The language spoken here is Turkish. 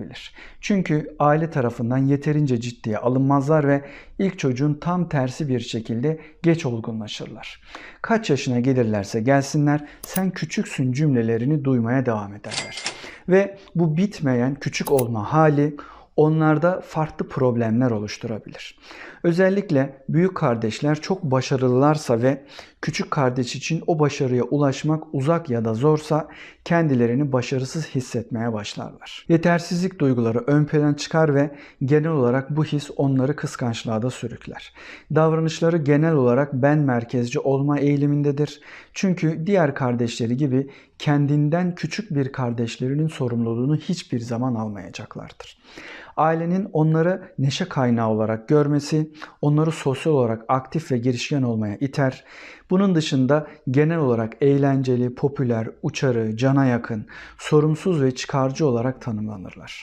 bilir. Çünkü aile tarafından yeterince ciddiye alınmazlar ve ilk çocuğun tam tersi bir şekilde geç olgunlaşırlar. Kaç yaşına gelirlerse gelsinler sen küçüksün cümlelerini duymaya devam ederler. Ve bu bitmeyen küçük olma hali onlarda farklı problemler oluşturabilir. Özellikle büyük kardeşler çok başarılılarsa ve küçük kardeş için o başarıya ulaşmak uzak ya da zorsa kendilerini başarısız hissetmeye başlarlar. Yetersizlik duyguları ön plana çıkar ve genel olarak bu his onları kıskançlığa da sürükler. Davranışları genel olarak ben merkezci olma eğilimindedir. Çünkü diğer kardeşleri gibi kendinden küçük bir kardeşlerinin sorumluluğunu hiçbir zaman almayacaklardır. Ailenin onları neşe kaynağı olarak görmesi, onları sosyal olarak aktif ve girişken olmaya iter. Bunun dışında genel olarak eğlenceli, popüler, uçarı, cana yakın, sorumsuz ve çıkarcı olarak tanımlanırlar.